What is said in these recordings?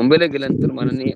मुंबईला गेल्यानंतर माननीय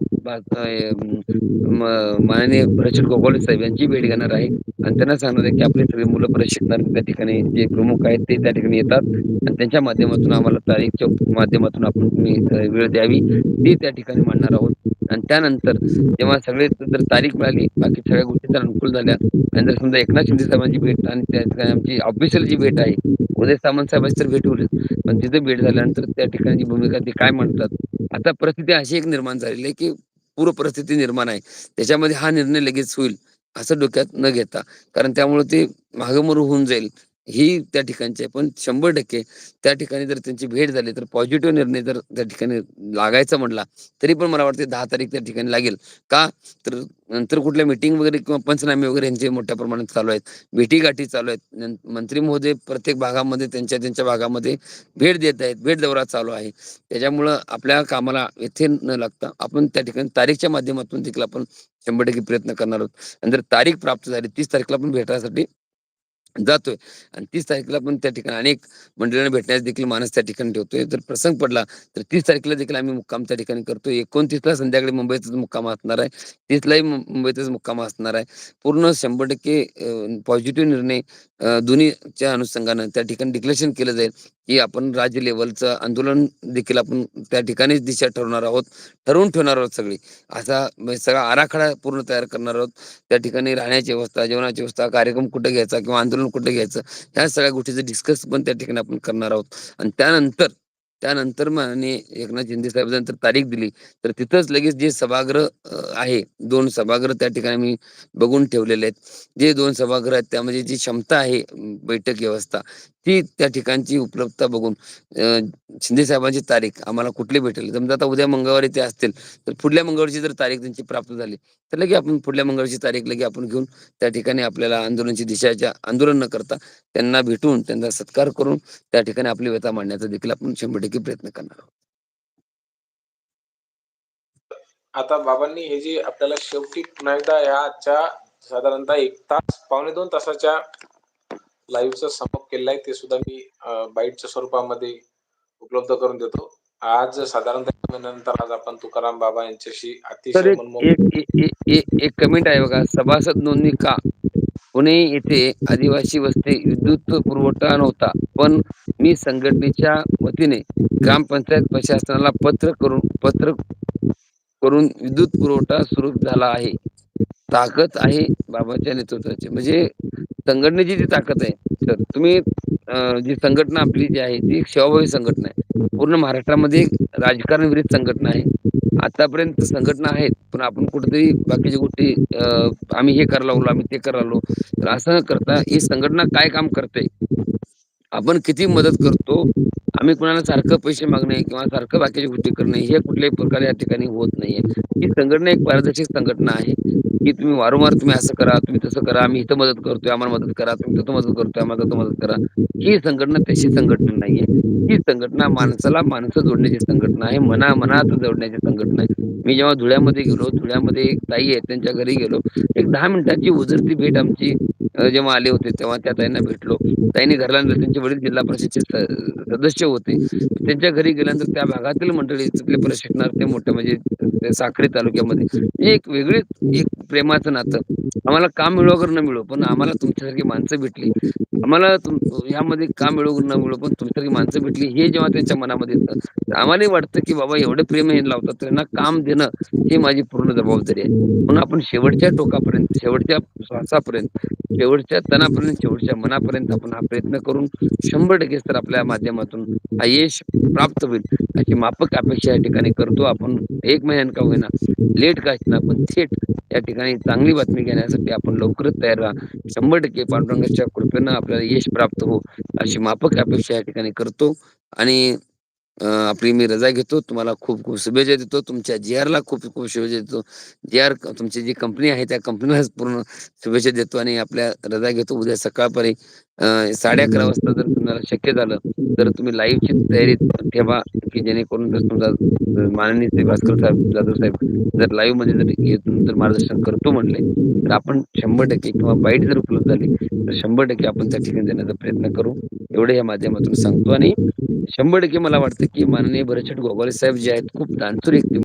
माननीय बच्चू कडू साहेब यांची भेट घेणार आहे. आणि त्यांना सांगणार आहे, की आपले सगळे मुलं प्रशिक्षण त्या ठिकाणी जे प्रमुख आहेत ते त्या ठिकाणी येतात. आणि त्यांच्या माध्यमातून आम्हाला तारीखच्या माध्यमातून आपण तुम्ही वेळ द्यावी, ती त्या ठिकाणी मांडणार आहोत. आणि त्यानंतर जेव्हा सगळे जर तारीख मिळाली, बाकी सगळ्या गोष्टी त्या अनुकूल झाल्या. आणि जर समजा एकनाथ शिंदे साहेबांची भेट आणि त्या ठिकाणी आमची ऑफिशियल जी भेट आहे, उदय सामंत साहेबांची तर भेट होईल. पण तिथे भेट झाल्यानंतर त्या ठिकाणची भूमिका ते काय म्हणतात आता परिस्थिती अशी एक निर्माण झालेली आहे, की पूर्व परिस्थिती निर्माण आहे. त्याच्यामध्ये हा निर्णय लगेच होईल, असं डोक्यात न घेता. कारण त्यामुळे ते मागेमोर होऊन जाईल, ही त्या ठिकाणची आहे. पण 100% त्या ठिकाणी जर त्यांची भेट झाली, तर पॉझिटिव्ह निर्णय जर त्या ठिकाणी लागायचा म्हटला, तरी पण मला वाटते दहा तारीख त्या ठिकाणी लागेल. का? तर नंतर कुठल्या मीटिंग वगैरे किंवा पंचनामे वगैरे यांचे मोठ्या प्रमाणात चालू आहेत. भेटीगाठी चालू आहेत. मंत्री महोदय प्रत्येक भागामध्ये त्यांच्या, त्यांच्या भागामध्ये भेट देत आहेत. भेट दौरा चालू आहे. त्याच्यामुळं आपल्या कामाला येथे न लागता आपण त्या ठिकाणी तारीखच्या माध्यमातून देखील आपण 100% प्रयत्न करणार आहोत. आणि जर तारीख प्राप्त झाली तीस तारखेला आपण भेटायसाठी जातोय आणि तीस तारखेला पण त्या ठिकाणी अनेक मंडळींना भेटण्यास देखील माणूस त्या ठिकाणी ठेवतोय. जर प्रसंग पडला, तर तीस तारखेला देखील आम्ही मुक्काम त्या ठिकाणी करतोय. 29ला संध्याकाळी मुंबईतच मुक्काम असणार आहे. 30लाही मुंबईतच मुक्काम असणार आहे. पूर्ण शंभर टक्के पॉझिटिव्ह निर्णय दोन्हीच्या अनुषंगानं त्या ठिकाणी डिक्लेरेशन केलं जाईल, की आपण राज्य लेवलचं आंदोलन देखील आपण त्या ठिकाणीच दिशा ठरवणार आहोत. ठरवून ठेवणार आहोत सगळी. असा म्हणजे सगळा आराखडा पूर्ण तयार करणार आहोत. त्या ठिकाणी राहण्याची व्यवस्था, जेवणाची व्यवस्था, कार्यक्रम कुठे घ्यायचा किंवा आंदोलन कुठे घ्यायचं, ह्या सगळ्या गोष्टीचं डिस्कस पण त्या ठिकाणी आपण करणार आहोत. आणि त्यानंतर, त्यानंतर माननीय एकनाथ शिंदे साहेबांनी तारीख दिली, तर तिथंच लगेच जे सभागृह आहे, दोन सभागृह त्या ठिकाणी मी बघून ठेवलेले आहेत. जे दोन सभागृह आहेत त्यामध्ये जी क्षमता आहे बैठक व्यवस्था, ती त्या ठिकाणची उपलब्धता बघून शिंदे साहेबांची तारीख आम्हाला कुठली भेटेल. समजा आता उद्या मंगळवारी ते असतील, तर पुढल्या मंगळवारची जर तारीख त्यांची प्राप्त झाली, तर लगे आपण पुढल्या मंगळवारची तारीख लगे आपण घेऊन त्या ठिकाणी आपल्याला आंदोलनाची दिशाच्या आंदोलन न करता त्यांना भेटून, त्यांचा सत्कार करून त्या ठिकाणी आपली व्यथा मांडण्याचा देखील आपण 100% प्रयत्न करणार आहोत. आता बाबांनी हे जे आपल्याला शेवटी पुन्हा एकदा या आजच्या साधारणतः एक तास, पावणे दोन तासाच्या लाईव्हचं समाप्त केलेलं आहे. ते सुद्धा मी बाईटच्या स्वरूपामध्ये उपलब्ध करून देतो. आज साधारणतः नंतर आज आपण तुकाराम बाबा यांच्याशी अतिशय एक कमेंट आहे बघा. सभासद नोंदणी का? पुणे येथे आदिवासी वस्ती विद्युत पुरवठा नव्हता. पण मी संघटनेच्या वतीने ग्रामपंचायत प्रशासनाला पत्र करून पत्र करून विद्युत पुरवठा सुरू झाला आहे. ताकद आहे बाबाच्या नेतृत्वाची. म्हणजे संघटनेची जी ताकद आहे, तर तुम्ही जी संघटना आपली जी आहे, ती सेवाभावी संघटना आहे. पूर्ण महाराष्ट्रामध्ये राजकारण विरहित संघटना आहे. आतापर्यंत संघटना आहेत, पण आपण कुठेतरी बाकीच्या गोष्टी आम्ही हे करायला लागलो, आम्ही ते करायला लागलो. तर असं न करता ही संघटना काय काम करते? आपण किती मदत करतो? आम्ही कुणाला सारखं पैसे मागणे किंवा सारखं बाकीची गोष्टी करणे, हे कुठल्याही प्रकारे या ठिकाणी होत नाहीये. ही संघटना एक पारदर्शक संघटना आहे, की तुम्ही वारंवार तुम्ही असं करा, तुम्ही तसं करा, आम्ही इथं मदत करतोय, आम्हाला मदत करा. तुम्ही तिथं मदत करतोय, आम्हाला तिथं मदत करा. ही संघटना तशी संघटना नाहीये. ही संघटना माणसाला माणसं जोडण्याची संघटना आहे. मना-मनात जोडण्याची संघटना आहे. मी जेव्हा धुळ्यामध्ये गेलो, धुळ्यामध्ये एक ताई आहे, त्यांच्या घरी गेलो. एक दहा मिनिटाची उजरती भेट आमची जेव्हा आले होते, तेव्हा त्या ताईंना भेटलो. ताईने घरला त्यांचे वडील जिल्हा परिषदचे सदस्य होते. त्यांच्या घरी गेल्यानंतर त्या भागातील मंडळी, तिथले प्रशिक्षणार्थी मोठे म्हणजे ते तालुक्यामध्ये तालुक्यामध्ये एक वेगळीच एक प्रेमाचं नातं. आम्हाला काम मिळो न मिळो, पण आम्हाला तुमच्यासारखी माणसं भेटली. आम्हाला यामध्ये काम मिळो न मिळो, पण तुमच्यासारखी माणसं भेटली, हे जेव्हा त्यांच्या मनामध्ये येतं, आम्हाला आम्हालाही वाटतं, की बाबा एवढं प्रेम हे लावतात, त्यांना काम देणं ही माझी पूर्ण जबाबदारी आहे. म्हणून आपण शेवटच्या टोकापर्यंत, शेवटच्या श्वासापर्यंत, शेवटच्या तणापर्यंत, शेवटच्या मनापर्यंत आपण हा प्रयत्न करून 100% तर आपल्या माध्यमातून हा यश प्राप्त होईल, अशी माफक अपेक्षा या ठिकाणी करतो. आपण एक महिन्यानं का होईना, लेट का असणार पण थेट या ठिकाणी चांगली बातमी घेण्यासाठी आपण लवकरच तयार राहा. 100% पांडुरंगाच्या कृपेनं आपल्याला यश प्राप्त हो, अशी माफक अपेक्षा या ठिकाणी करतो आणि आपली मी रजा घेतो. तुम्हाला खूप-खूप शुभेच्छा देतो. तुमच्या जी-आरला खूप-खूप शुभेच्छा देतो. जी-आर तुमची जी कंपनी आहे, त्या कंपनीला पूर्ण शुभेच्छा देतो आणि आपल्या रजा घेतो. उद्या सकाळपर्यंत साडे अकरा वाजता जर तुम्हाला शक्य झालं, तर तुम्ही लाईव्हची तयारी ठेवा, की जेणेकरून जर समजा माननीय श्री भास्कर साहेब जाधव साहेब जर लाईव्हमध्ये जर येऊन जर मार्गदर्शन करतो म्हटले, तर आपण 100% किंवा बाईट जर उपलब्ध झाली, तर 100% आपण त्या ठिकाणी जाण्याचा प्रयत्न करू. एवढं या माध्यमातून सांगतो. आणि 100% मला वाटतं, की माननीय भरतशेठ गोगावले साहेब जे आहेत, खूप तांत्रिक